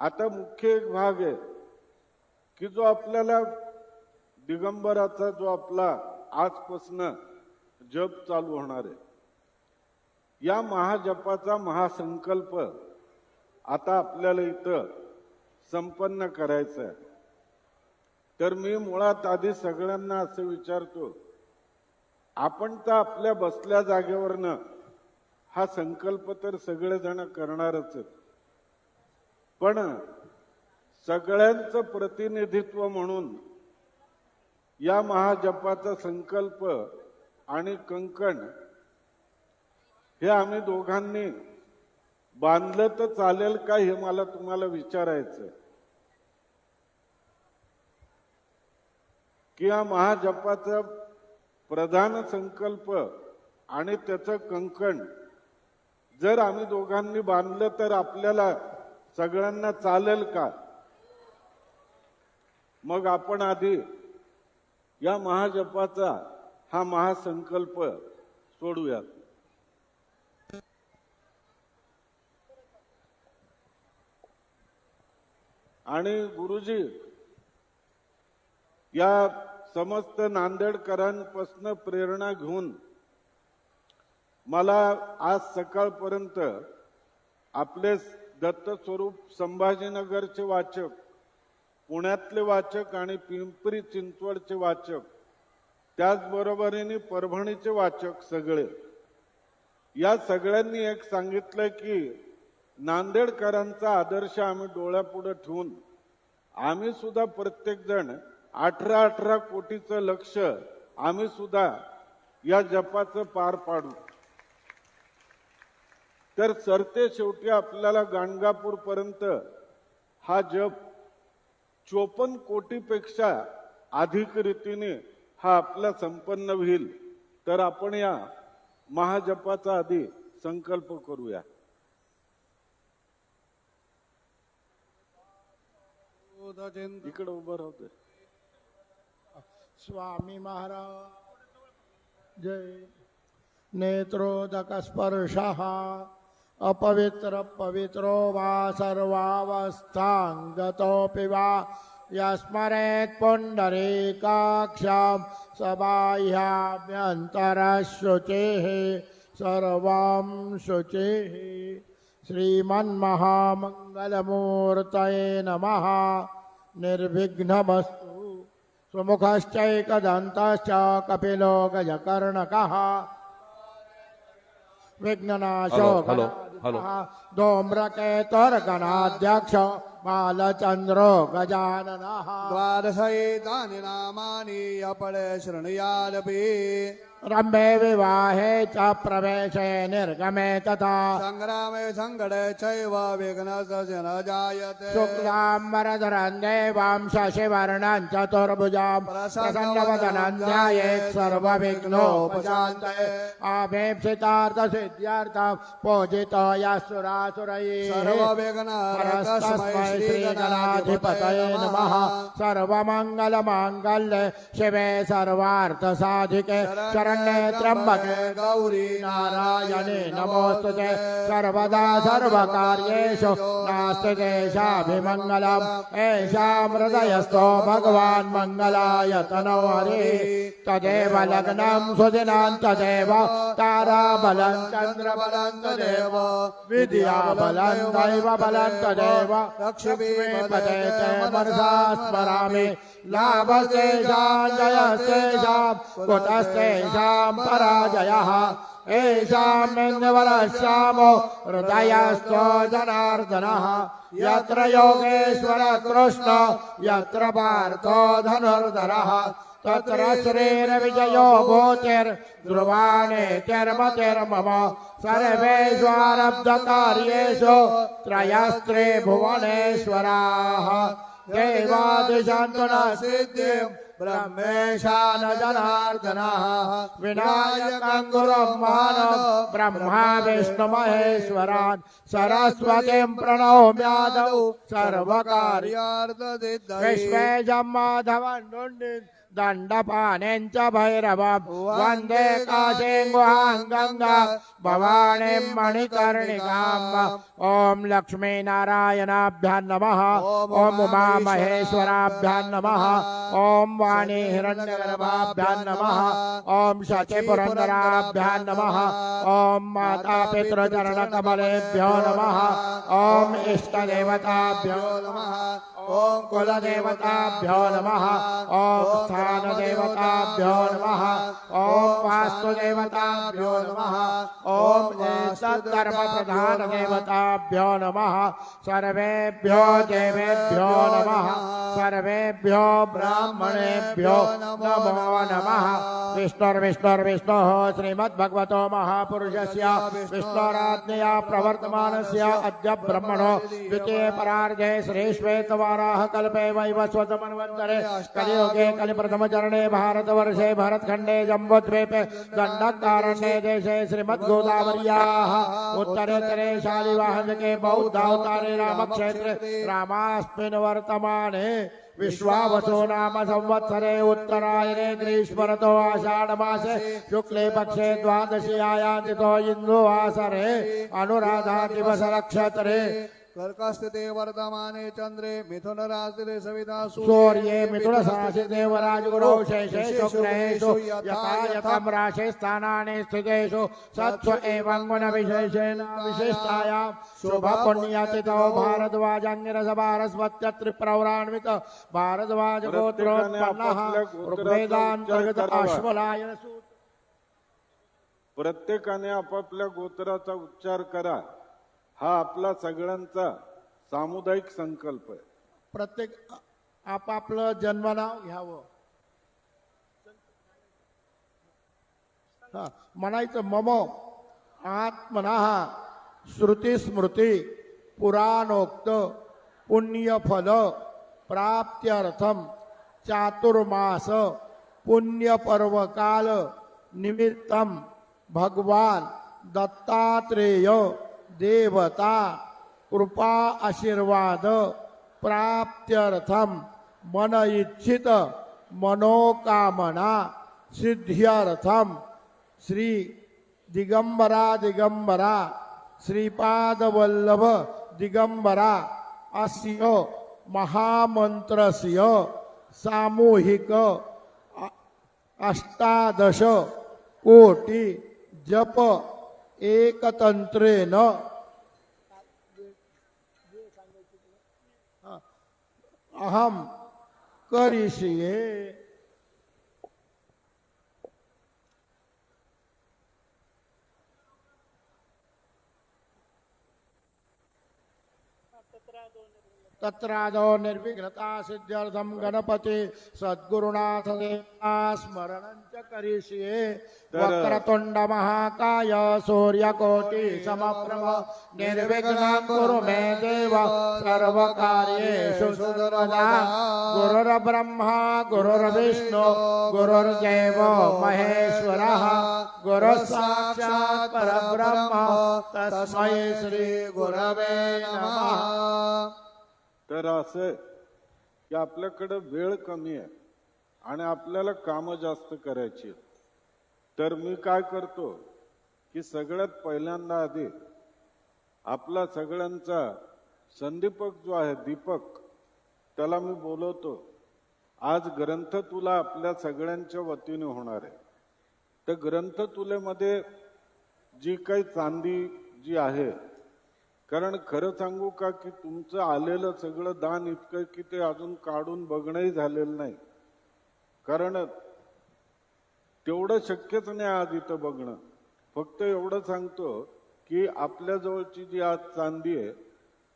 आता मुख्य एक भाग आहे की जो आपल्याला दिगंबराचा जो आपला आजपासनं जप चालू होणार आहे. या महाजपाचा महासंकल्प आता आपल्याला इथं संपन्न करायचा आहे. तर मी मुळात आधी सगळ्यांना असं विचारतो आपण तर आपल्या बसल्या जागेवरनं हा संकल्प तर सगळेजण करणारच आहेत. पण सगळ्यांचं प्रतिनिधित्व म्हणून या महाजपाचा संकल्प आणि कंकण हे आम्ही दोघांनी बांधलं तर चालेल का हे मला तुम्हाला विचारायचं आहे. की या महाजपाचा प्रधान संकल्प आणि त्याचं कंकण जर आम्ही दोघांनी बांधलं तर आपल्याला सगळ्यांना चालेल का? मग आपण आधी या महाजपाचा हा महासंकल्प सोडूया. आणि गुरुजी या समस्त नांदेडकरांपासून प्रेरणा घेऊन मला आज सकाळपर्यंत आपले दत्त स्वरूप संभाजीनगरचे वाचक पुण्यातले वाचक आणि पिंपरी चिंचवडचे वाचक त्याचबरोबरीने परभणीचे वाचक सगळे. या सगळ्यांनी एक सांगितलं की नांदेडकरांचा आदर्श आम्ही डोळ्यापुढे ठेवून आम्ही सुद्धा प्रत्येक जण अठरा अठरा कोटीचं लक्ष आम्ही सुद्धा या जपाचं पार पाडू. तर सरते शेवटी आपल्याला गाणगापूर पर्यंत हा जप चोपन्न कोटीपेक्षा अधिक रीतीने हा आपला संपन्न होईल. तर आपण या महाजपाचा आधी संकल्प करूया. इकडे उभं राहतोय स्वामी महाराज जय. नेत्रोदक स्पर्श अपवित्र पवित्रो वा सर्वावस्थाङ्गतोऽपि वा यस्मरेत् पुण्डरीकाक्षां सबाह्याभ्यन्तरशुचेः सर्वं शुचेः श्रीमन्महामङ्गलमूर्तये नमः। निर्विघ्नमस्तु। सुमुखश्चैकदन्तश्च कपिलो गजकर्णकः विघ्ननाशो हलो, हलो. धूम्रकेतुर्गणाध्यक्ष बालचन्द्रो गजाननः। द्वादशैतानि नामानि अपडे शृणुयादपि। रम्भे विवाहे च प्रवेशे निर्गमे तथा। सङ्ग्रामे सङ्कटे चैव विघ्नस्य न जायते शुक्लाम्बरधरं देवां शशिवर्णं चतुर्भुजां प्रसन्नवदनं ध्यायेत् सर्वविघ्नोपशान्तये आभीप्सितार्थसिद्ध्यर्थं पूजितोय सुरासुरैः सर्वविघ्नहरतस्मै श्रीगणाधिपतये नमः। सर्वमङ्गलमाङ्गल्ये शिवे सर्वार्थसाधिके शरण्ये त्र्यम्बके गौरी नारायणे नमोऽस्तु ते सर्वदा सर्वकार्येषु नास्ति देशाभिमङ्गलम् एषां हृदयस्थो भगवान् मङ्गलाय तनो हरिः। तदेव लग्नं सुदिनां तदेव ताराबलं चन्द्रबलं तदेव विद्याबलं दैव बलं तदेव लक्ष्मीपते ते मनसा स्मरामि लाभस्तेषां जयस्तेषां कुतस्तेषां पराजयः। येषामिन्दवरश्यामो हृदयस्थो जनार्दनः। यत्र योगेश्वर कृष्ण यत्र पार्थो धनुर्धरः। तत्र श्रीर्विजयो भूतिर्ध्रुवाणेतिर्मतिर्मम सर्वेष्वारब्धकार्येषु त्रयस्त्रे भुवनेश्वराः। देवादिशान्तुना सिद्धिम् ब्रह्मेशान जनार्दनः विनायकम् गुरुम् मानं ब्रह्मा विष्णुमहेश्वरान् सरस्वतीं प्रणौम्यादौ सर्वकार्य कार्यार्थसिद्धये विश्वेजं माधवन् दण्डपाणेञ्च भैरवम् वन्दे काशीं गुहां गङ्गा भवानीं मणिकर्णिकाम् ॐ लक्ष्मीनारायणाभ्यां नमः ॐ उमामहेश्वराभ्यां नमः ॐ वाणी हिरण्यगर्भाभ्यां नमः ॐ शचिपुरन्दराभ्यां नमः ॐ माता पितृचरणकमलेभ्यो नमः ॐ इष्टदेवताभ्यो नमः ॐ कुलदेवताभ्यो नमः। ॐ स्थानदेवताभ्यो नमः। ॐ वास्तुदेवताभ्यो नमः। ॐ सद्धर्मप्रधानदेवताभ्यो नमः। सर्वेभ्यो देवेभ्यो नमः। सर्वेभ्यो ब्राह्मणेभ्यो नमो नमः। विष्णुर्विष्णुर्विष्णोः श्रीमद्भगवतो महापुरुषस्य विष्णोराज्ञया प्रवर्तमानस्य अद्य ब्रह्मणो द्वितीये परार्धे श्रीश्वेतवाराः कल्पे वैवस्वतमन्वन्तरे कलियुगे कलिप्रथमचरणे भारतवर्षे भरतखण्डे जम्बुद्वीपे दण्डकारण्ये देशे श्रीमद्गोदावर्याः। उत्तरेतरे शालिवाहनके बौद्धावतारे रामक्षेत्रे रामास्मिन् वर्तमाने विश्वावसो नाम संवत्सरे उत्तरायणे ग्रीष्मरतो आषाढमासे शुक्ले पक्षे द्वादश्यायां तिथो इन्दुवासरे अनुराधा दिवस नक्षत्रे कर्कस्थिते वर्तमाने चन्द्रे मिथुन राशिरे सविता सूर्ये मिथुनसासि देवराजगुरौ शेषे शुक्रेषु यथा यथं राशे स्थानानि स्थितेषु सत्स्व एवं गुणविशेषेण विशिष्टायां शुभपुण्यतिथौ भारद्वाजाङ्गिरसभारस्वत्य त्रिप्रवरान्वित भारद्वाज गोत्रोत्पन्नः ऋग्वेदान्तर्गत अश्वलायन सूत्र प्रत्येकाने आपापल्या गोत्राचा उच्चार करा. हा आपला सगळ्यांचा सामुदायिक संकल्प आहे. प्रत्येक आपापलं जन्मनाव घ्यावं. हा, म्हणायचं मम आत्मना श्रुती स्मृती पुराणोक्त पुण्यफल प्राप्त्यर्थम चातुर्मास पुण्यपर्वकाल निमित्तम भगवान दत्तात्रेय देवता कृपा आशीर्वाद प्राप्त्यर्थम मन इच्छित मनोकामना सिद्ध्यर्थम श्री दिगंबरा दिगंबरा श्रीपाद वल्लभ दिगंबरा अस्य महामंत्रस्य सामूहिक अष्टादश कोटी जप एकतंत्रेन अहम करिष्ये तत्रादो निर्विघ्नता सिद्ध्यर्थम गणपति सद्गुरुनाथ स्मरणं च करिष्ये वक्रतुंड महाकाय सूर्यकोटि समप्रभ निर्विघ्नं कुरु मे देव सर्वकार्येषु सर्वदा गुरुर्ब्रह्मा गुरुर्विष्णु गुरुर्देव महेश्वरः। गुरुः साक्षात् परब्रह्म। तस्मै श्री गुरवे नमः। तर असं की आपल्याकडं वेळ कमी आहे आणि आपल्याला कामं जास्त करायची आहेत. तर मी काय करतो की सगळ्यात पहिल्यांदा आधी आपला सगळ्यांचा संदीपक जो आहे दीपक त्याला मी बोलवतो आज ग्रंथ तुला आपल्या सगळ्यांच्या वतीने होणार आहे तर ग्रंथ तुलेमध्ये जी काही चांदी जी आहे कारण खरं सांगू का की तुमचं आलेलं सगळं दान इतकं की ते अजून काढून बघणंही झालेलं नाही. कारण तेवढं शक्यच नाही आज इथं बघणं. फक्त एवढं सांगतो की आपल्याजवळची जी आज चांदी आहे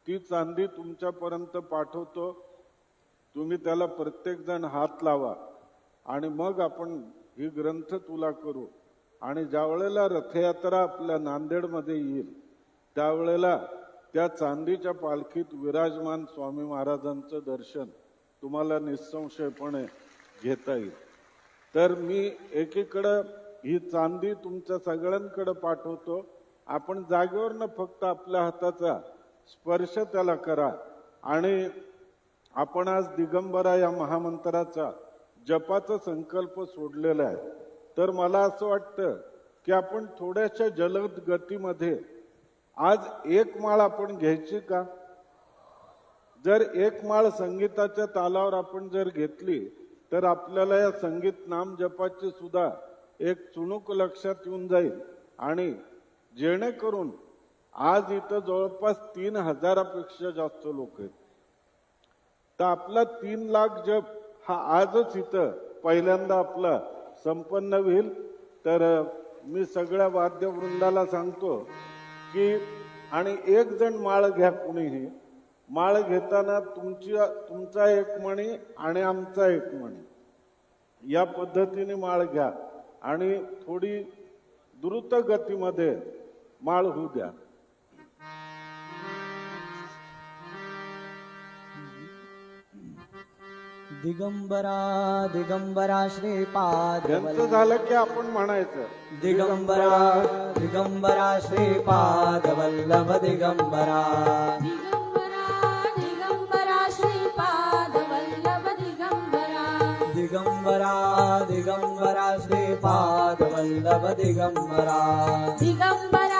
ती चांदी तुमच्यापर्यंत पाठवतो. तुम्ही त्याला प्रत्येक जण हात लावा आणि मग आपण ही ग्रंथ तुला करू. आणि ज्या वेळेला रथयात्रा आपल्या नांदेडमध्ये येईल त्यावेळेला त्या चांदीच्या पालखीत विराजमान स्वामी महाराजांचं दर्शन तुम्हाला निसंशयपणे घेता येईल. तर मी एकीकडं ही चांदी तुमच्या सगळ्यांकडे पाठवतो. आपण जागेवरनं फक्त आपल्या हाताचा स्पर्श त्याला करा आणि आपण आज दिगंबरा या महामंत्राचा जपाचा संकल्प सोडलेला आहे. तर मला असं वाटतं की आपण थोड्याशा जलद गतीमध्ये आज एक माळ आपण घ्यायची का? जर एक माळ संगीताच्या तालावर आपण जर घेतली तर आपल्याला या संगीत नाम जपाची सुद्धा एक चुणूक लक्षात येऊन जाईल. आणि जेणेकरून आज इथं जवळपास तीन हजारापेक्षा जास्त लोक आहेत. तर आपला तीन लाख जप हा आजच इथं पहिल्यांदा आपला संपन्न होईल. तर मी सगळ्या वाद्यवृंदाला सांगतो की आणि एक जण माळ घ्या कुणीही. माळ घेताना तुमची तुमचा एक मणी आणि आमचा एक मणी. या पद्धतीने माळ घ्या आणि थोडी द्रुत गतीमध्ये माळ होऊ द्या. दिगंबरा दिगंबरा श्रीपाद झालं की आपण म्हणायचं. दिगंबरा दिगंबरा श्रीपाद वल्लभ दिगंबरा. दिगंबरा दिगंबरा श्रीपाद वल्लभ दिगंबरा. दिगंबरा दिगंबरा श्रीपाद वल्लभ दिगंबरा. दिगंबरा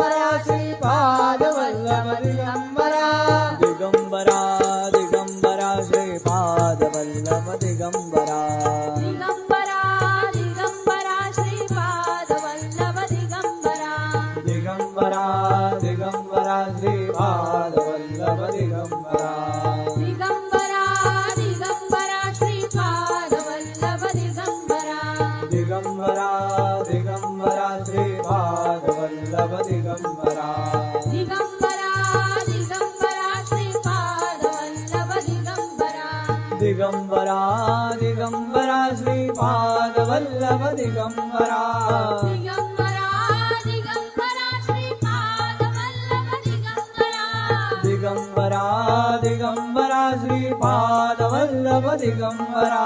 दिगंबरा दिगंबरा श्री भागवल्लभ दिगंबरा दिगंबरा दिगंबरा श्री भागवल्लभ दिगंबरा दिगंबरा दिगंबरा श्री दिगंबरा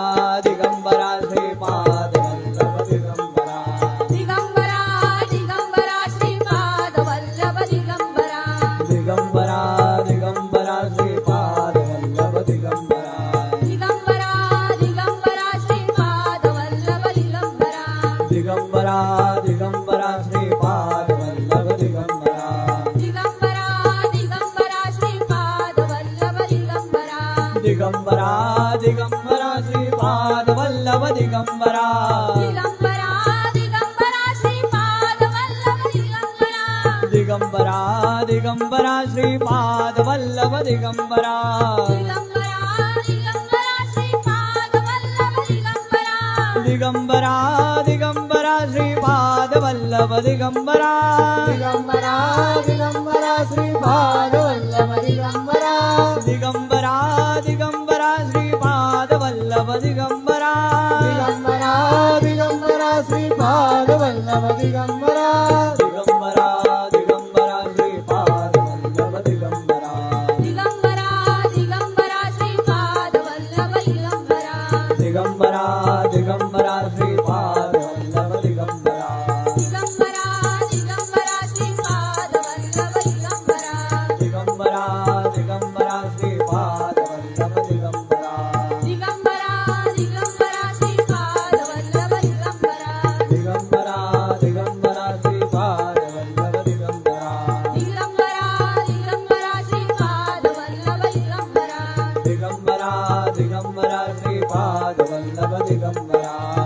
వల్లభ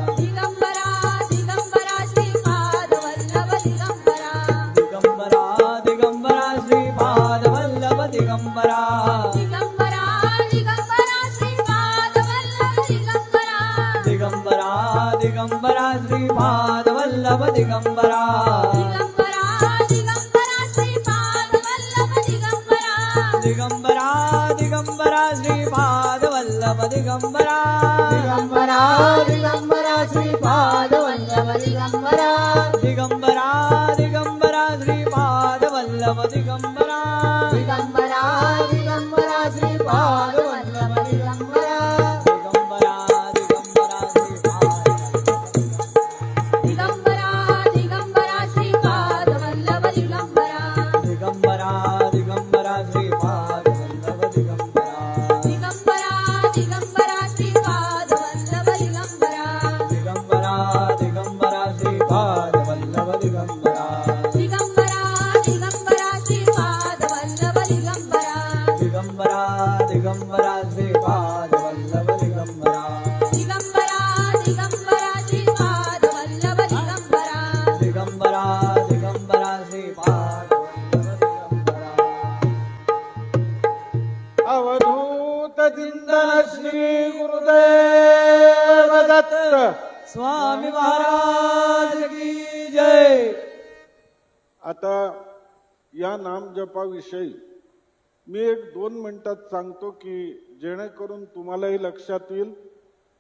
सांगतो की जेणेकरून तुम्हालाही लक्षात येईल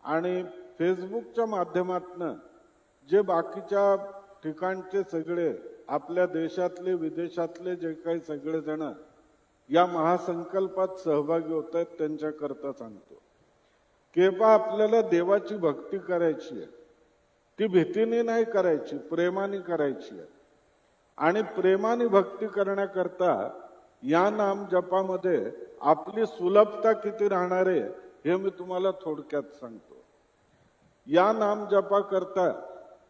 आणि फेसबुकच्या माध्यमातनं जे बाकीच्या ठिकाणचे सगळे आपल्या देशातले विदेशातले जे काही सगळेजण या महासंकल्पात सहभागी होत आहेत त्यांच्याकरता सांगतो. केव्हा आपल्याला देवाची भक्ती करायची आहे ती भीतीने नाही करायची प्रेमाने करायची आहे. आणि प्रेमाने भक्ती करण्याकरता या नाम जपामध्ये आपली सुलभता किती राहणार आहे हे मी तुम्हाला थोडक्यात सांगतो. या नाम जपा करता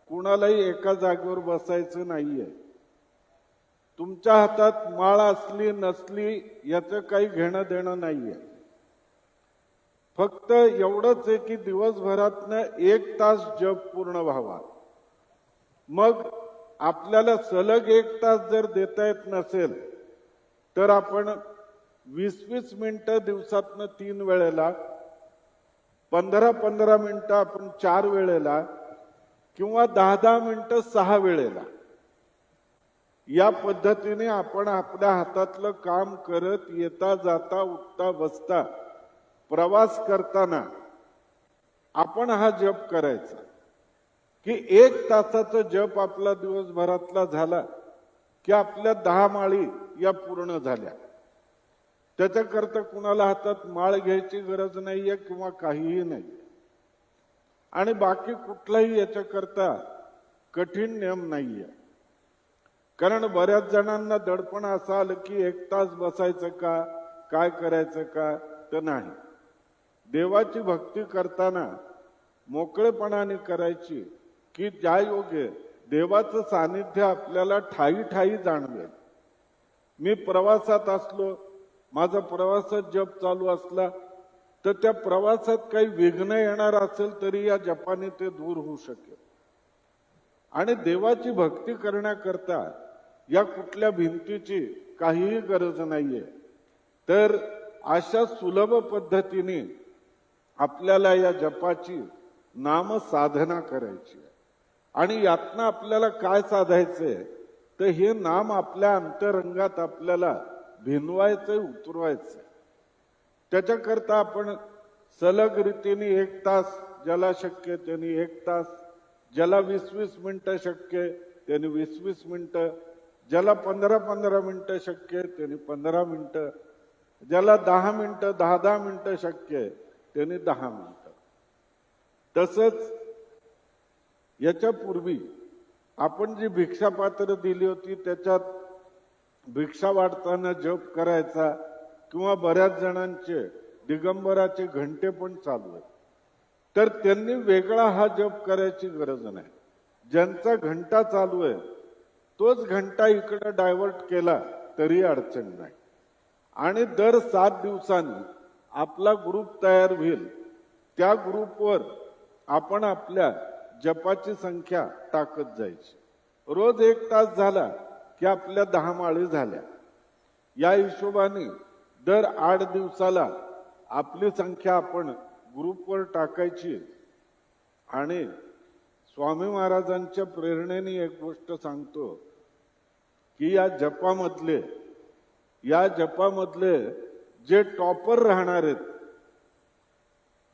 कुणालाही एका जागेवर बसायचं नाहीये. तुमच्या हातात माळ असली नसली याचं काही घेणं देणं नाहीये. फक्त एवढंच आहे की दिवसभरातनं एक तास जप पूर्ण व्हावा. मग आपल्याला सलग एक तास जर देता येत नसेल तर आपण वीस वीस मिनटं दिवसातनं तीन वेळेला पंधरा पंधरा मिनटं आपण चार वेळेला किंवा दहा दहा मिनटं सहा वेळेला. या पद्धतीने आपण आपल्या हातातलं काम करत येता जाता उठता बसता प्रवास करताना आपण हा जप करायचा. की एक तासाचा जप आपला दिवसभरातला झाला की आपल्या दहा माळी या पूर्ण झाल्या. त्याच्याकरता कुणाला हातात माळ घ्यायची गरज नाहीये किंवा काहीही नाही. आणि बाकी कुठलाही याच्याकरता कठीण नियम नाहीये. कारण बऱ्याच जणांना दडपण असं आलं की एक तास बसायचं का काय करायचं का तर नाही. देवाची भक्ती करताना मोकळेपणाने करायची की ज्या योगे देवाचं सानिध्य आपल्याला ठाई ठाई जाणवेल. मी प्रवासात असलो माझा प्रवासात जप चालू असला तर त्या प्रवासात काही विघ्न येणार असेल तरी या जपाने ते दूर होऊ शकेल. आणि देवाची भक्ती करण्याकरता या कुठल्या भिंतीची काहीही गरज नाहीये. तर अशा सुलभ पद्धतीने आपल्याला या जपाची नाम साधना करायची आहे. आणि यातनं आपल्याला काय साधायचंय तर हे नाम आपल्या अंतरंगात आपल्याला भिनवायचंय उतरवायचंय त्याच्याकरता आपण सलग रीतीने एक तास ज्याला शक्य त्यांनी एक तास ज्याला वीस वीस मिनटं शक्य त्यांनी वीस वीस मिनटं ज्याला पंधरा पंधरा मिनटं शक्य त्यांनी पंधरा मिनटं ज्याला दहा मिनटं दहा दहा मिनटं शक्य आहे त्यांनी दहा मिनटं. तसंच याच्यापूर्वी आपण जी भिक्षापात्र दिली होती त्याच्यात भिक्षा वाढताना जप करायचा किंवा बऱ्याच जणांचे दिगंबराचे घंटे पण चालू आहेत. तर त्यांनी वेगळा हा जप करायची गरज नाही. ज्यांचा घंटा चालू आहे तोच घंटा इकडे डायव्हर्ट केला तरी अडचण नाही. आणि दर सात दिवसांनी आपला ग्रुप तयार होईल. त्या ग्रुपवर आपण आपल्या जपाची संख्या टाकत जायची. रोज एक तास झाला की आपल्या दहा माळी झाल्या. या हिशोबाने दर आठ दिवसाला आपली संख्या आपण ग्रुपवर टाकायची. आणि स्वामी महाराजांच्या प्रेरणेने एक गोष्ट सांगतो की या जपामधले या जपामधले जे टॉपर राहणार आहेत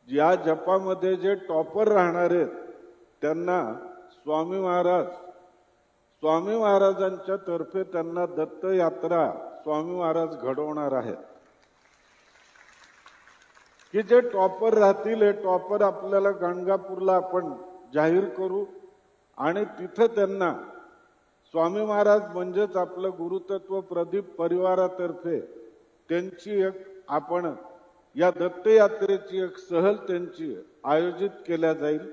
या जपामध्ये जे टॉपर राहणार आहेत त्यांना स्वामी महाराज स्वामी महाराजांच्या तर्फे त्यांना दत्त यात्रा स्वामी महाराज घडवणार आहेत. की जे टॉपर राहतील हे टॉपर आपल्याला गणगापूरला आपण जाहीर करू आणि तिथं त्यांना स्वामी महाराज म्हणजेच आपलं गुरुतत्व प्रदीप परिवारातर्फे त्यांची एक आपण या दत्तयात्रेची एक सहल त्यांची आयोजित केल्या जाईल.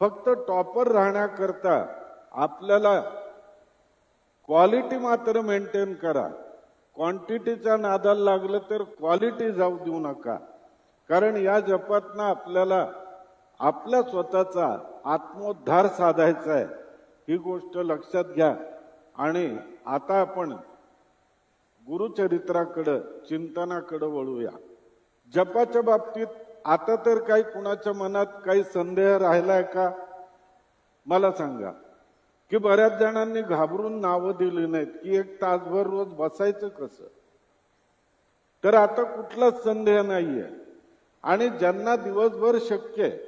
फक्त टॉपर राहण्याकरता आपल्याला क्वालिटी मात्र मेंटेन करा. क्वांटिटीच्या नादाला लागलं तर क्वालिटी जाऊ देऊ नका. कारण या जपातनं आपल्याला आपल्या स्वतःचा आत्मोद्धार साधायचा आहे. ही गोष्ट लक्षात घ्या. आणि आता आपण गुरुचरित्राकडं चिंतनाकडं वळूया. जपाच्या बाबतीत आता तर काही कुणाच्या मनात काही संदेह राहिलाय का? मला सांगा. की बऱ्याच जणांनी घाबरून नावं दिली नाहीत की एक तासभर रोज बसायचं कसं? तर आता कुठलाच संदेह नाहीये. आणि ज्यांना दिवसभर शक्य आहे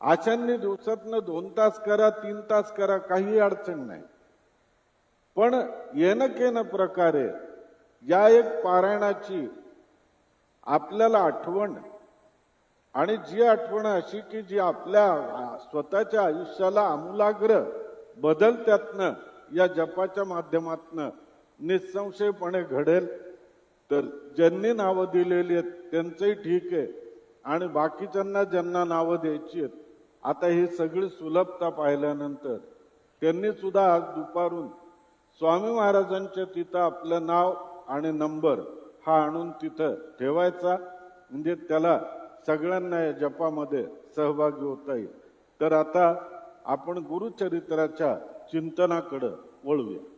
अशांनी दिवसातनं दोन तास करा तीन तास करा काही अडचण नाही. पण येणं केनं प्रकारे या एक पारायणाची आपल्याला आठवण आणि जी आठवण अशी की जी आपल्या स्वतःच्या आयुष्याला आमूलाग्र बदल त्यातनं या जपाच्या माध्यमातनं निसंशयपणे घडेल तर ज्यांनी नावं दिलेली आहेत त्यांचंही ठीक आहे. आणि बाकीच्यांना ज्यांना नावं द्यायची आहेत आता ही सगळी सुलभता पाहिल्यानंतर त्यांनी सुद्धा आज दुपारून स्वामी महाराजांच्या तिथं आपलं नाव आणि नंबर हा आणून तिथं ठेवायचा म्हणजे त्याला सगळ्यांना या जपामध्ये सहभागी होता येईल. तर आता आपण गुरुचरित्राच्या चिंतनाकडं वळूया.